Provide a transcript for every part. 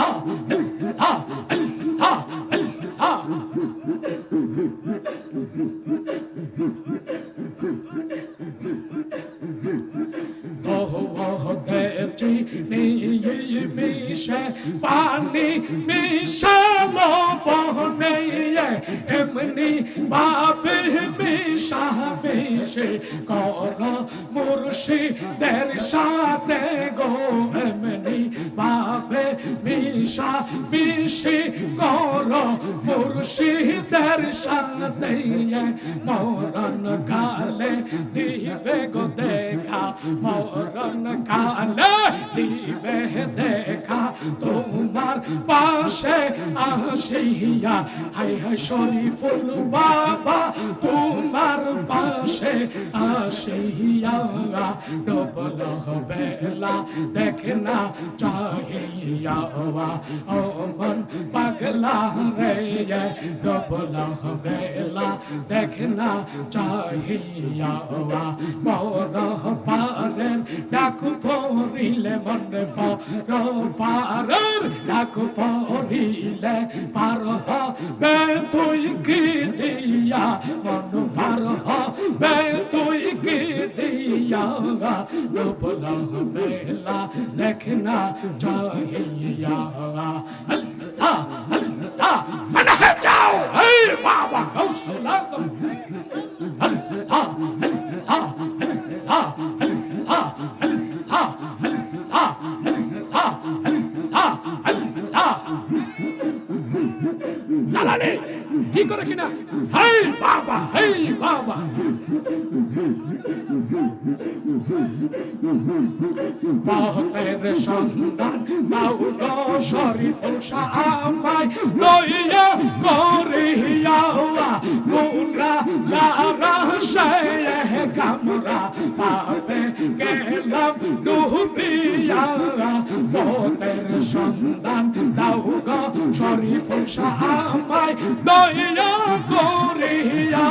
No. কর মুর্শিদের সাথে গো এমনি ভাবে মিশা মিশি কর মুর্শিদের সাথে মরণ কালে দিবে গো দেখা, মরণ কালে দিবে দেখা। তোমার পাশে আসিয়া হাই হাই শরীফুল বাবা, তোমার পাশে আসিয়া ডবল বেলা দেখে না চাহিয়া ও মন পাগলা রে, ডবল বেলা দেখে না চাহিয়া বড় পারের ডাকু পড়িলে মনে পারের ডাকু পড়িলে পার হবে তুই কি দিয়া মন পার হবে তুই কি দিয়া ডুবল বেলা দেখ না চাহিয়া আল্লাহ আল্লাহ যাও এই বাবা গৌসুলা মহতের সন্ধান গো শরীফুল আমায় লইয়া করিয়া গুনা নারা সে কামরা পাবে গেলাম ডুবিয়া মহতের সন্ধান দাও গো শরীফুল আমায় লইয়া করিয়া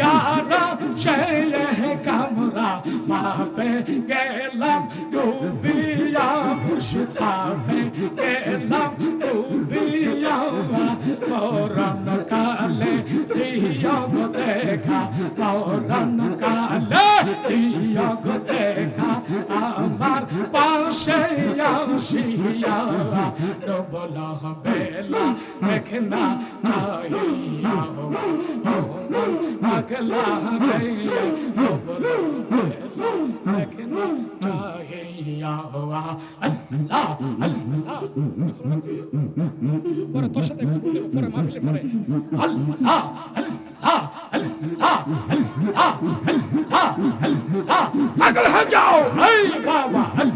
গারা ছেলে কামরা পাবে গেলাম ডুবিয়া মুর্শিদাবে গেলাম ডুবিয়া। মরণ কালে দিয়া দেখা, মরণ কালে منشیا ڈبلا بیلا دیکھنا چاہیا اگلا بیلا ڈبلا بیلا دیکھنا چاہیا ہوا اللہ اللہ. پورا توشہ دیکھ پورا محفل پورے اللہ اللہ اللہ اللہ اللہ اللہ پاگل ہو جاؤ اے بابا اللہ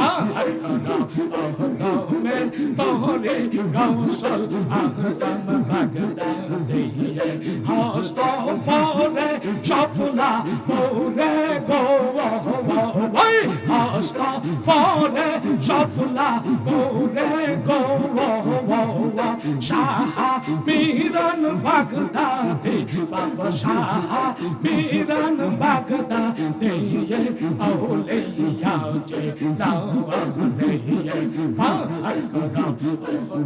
আমার কলা অহদমের তহরে কৌশল আহদম বাগদাদে হস্ত ফরে সফলা মোরে গো হস্ত ফরে সফলা মোরে গো শাহা মিরন বাগদাদে বাবা শাহা মিরন বাগদাদে 要知道我的人，把爱搞到不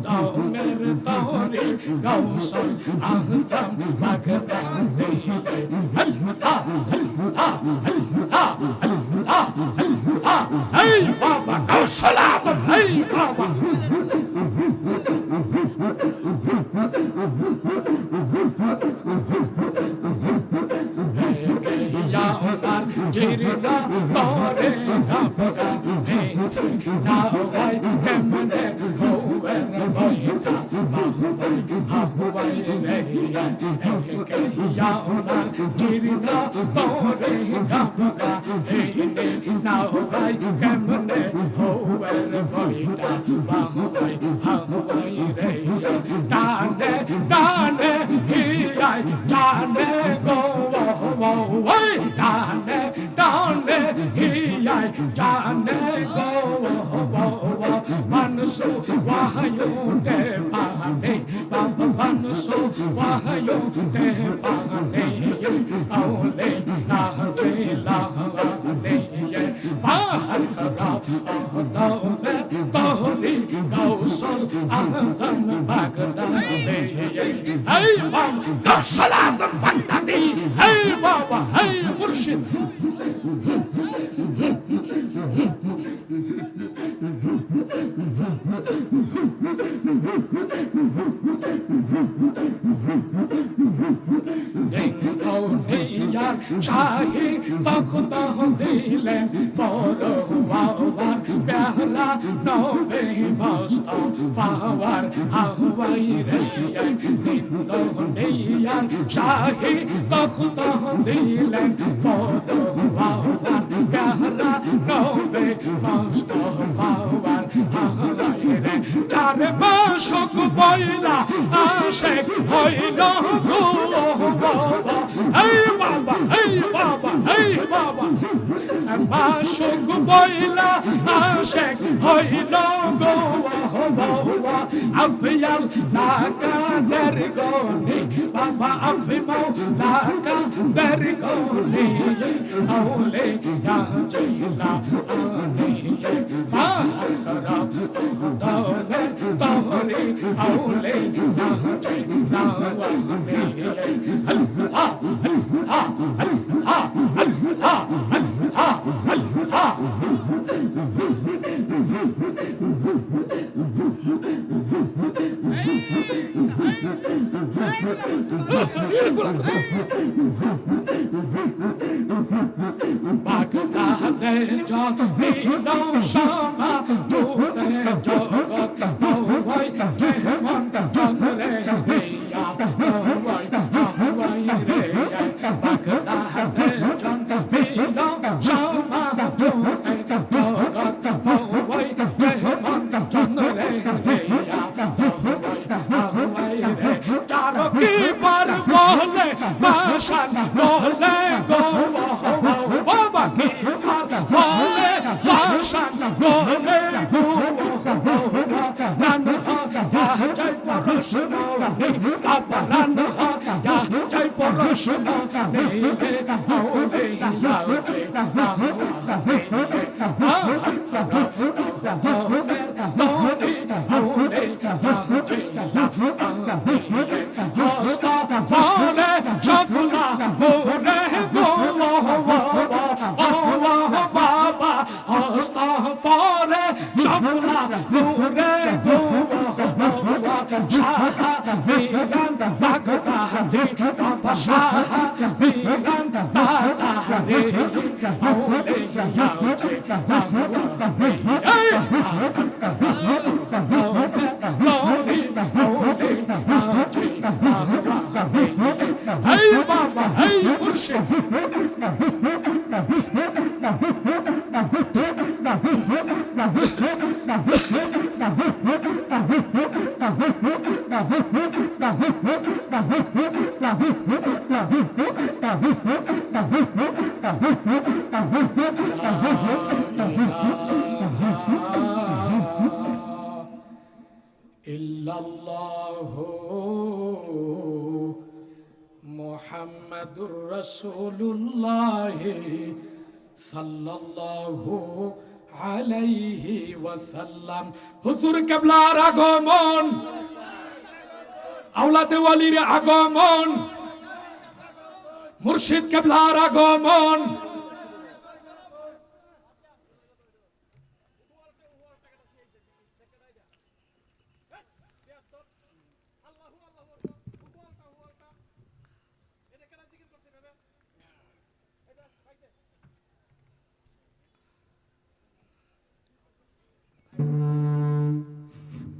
到那个道理，高手肮脏那个道理，很大很大很大很大很大，哎，爸爸高死了，哎，爸爸。Dirida Bare Napaka Netrik Nawai Hemane Hoven Boita Mahuai Hahuai Neyan Eke Yaonan Dirida Bare Napaka Hene Nawai Hemane Hoven Boita Mahuai Hahuai Neyan Dane Dane Hiyai Dane Go Wai Dane जाने गो मनसो वाहयो दे पाने बाप मनसो वाहयो दे पाने औले लाह जे लाह आने ये बाहर करा दाओ दे तोहली गौसल आजम बगदाद दे ऐ बाब गौसलात बंदा दी ऐ बाबा ऐ मुर्शिद দুনিয়ার শাহী তখত দিলেন ফরওয়ার প্যারা নবে মুস্তাফাওয়ার আহওয়াই রে দিন দুনিয়ার শাহী তখত দিলেন ফরওয়ার প্যারা নবে মুস্তাফাওয়ার আহওয়াই রে চার মাসক বইলা আশেক হইল গো বাবা, এই বাবা এই বাবা এই বাবা। মাসুক বইলা আশেক হইল গো বাবা আফিয়াল নাকা দের গনি বাবা আফিমাও নাকা দের গনি আউলে ইয়া জইলা আনে। বাহার করা দৌলে তোহরে, আউলে ইয়া জইলা আনে। I don't me no shama, do that dog. নে ইল্লাল্লাহু মুহাম্মাদুর রাসূলুল্লাহ সাল্লাল্লাহু আলাইহি ওয়াসাল্লাম হুজুর কেবলার আগমন আওলাদে দেওয়ালির আগমন মুর্শিদ কেবলার আগমন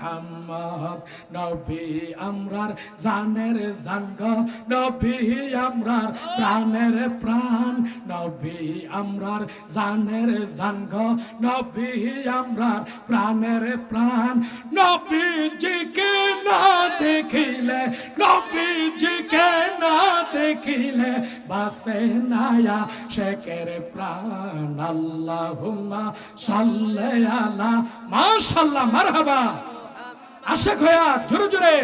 মোহাম্মদ, নবী আমরার জানের জানগ নবী আমরার প্রাণের প্রাণ, নবী আমরার জানের জানগ নবী আমরার প্রাণের প্রাণ। নবীজিকে না দেখিলে, নবীজিকে না দেখিলে বাসে নায়া শেখের প্রাণ। আল্লাহুম্মা সাল্লি আলা মাশাআল্লাহ মারহাবা। আশেক হয়া জোরে জোরে।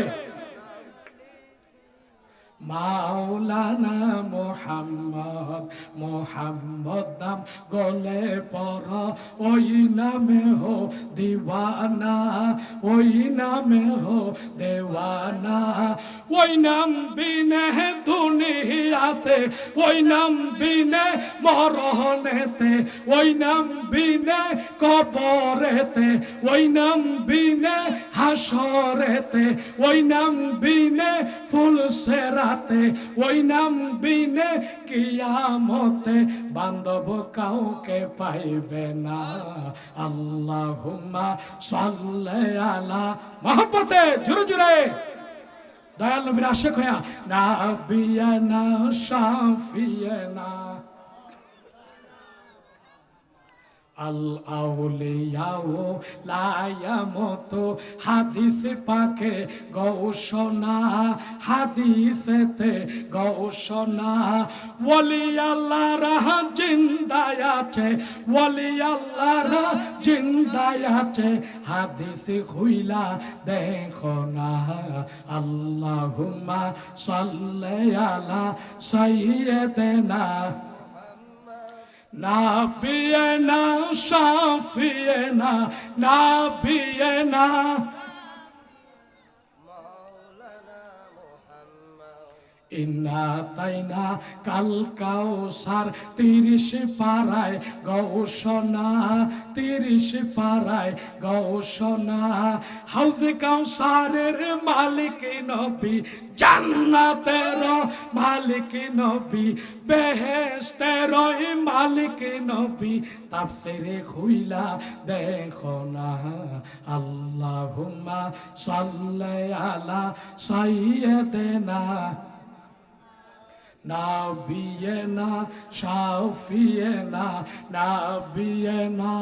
মাওলানা মোহাম্মদ মোহাম্মদ নাম গলে পর। ওই নামে হো দিওয়ানা, ওই নামে হো দেওয়ানা। ওই নাম বিনে দুনিয়াতে, ওই নাম বিনে মরহনেতে ওই নাম বিনে কবরেতে, ওই নাম বিনে হাসরেতে, ওই নাম বিনে ফুল সেরাতে ওই নাম বিনে কিয়ামতে বান্ধব কাউকে পাইবে না। আল্লাহুম্মা সাল্লে আলা মহব্বতে জুরে জুরে। দয়াল নবীর আশেক হইয়া না বিয়ানা শাফিয়ানা। আল আউলিয়াও লায়ামতো হাদিস পাকে গৌসনা হাদিসেতে গৌসনা ওলি আল্লাহ রাহ জিন্দায় আছে ওলি আল্লাহ রাহ জিন্দায় আছে। হাদিস হইলা দেখো না, আল্লাহুম্মা সাল্লি আলা সাইয়্যিদিনা নাবিয়েনা শাফিয়েনা নাবিয়েনা ইন্না তাইনা কাল কাউসার তিরিশ পাড়ায় গৌসনা তিরিশ পাড়ায় গৌসনা হাউজে কাউসারের মালিক নবী, জান্নাতের মালিক নবী বেহেস্তের মালিক নবী। তাফসিরে খুইলা দেখো না, আল্লাহুম্মা সাল্লি আলা সাইয়্যিদিনা। নাবিয়েনা সাফিয়েনা নাবিয়েনা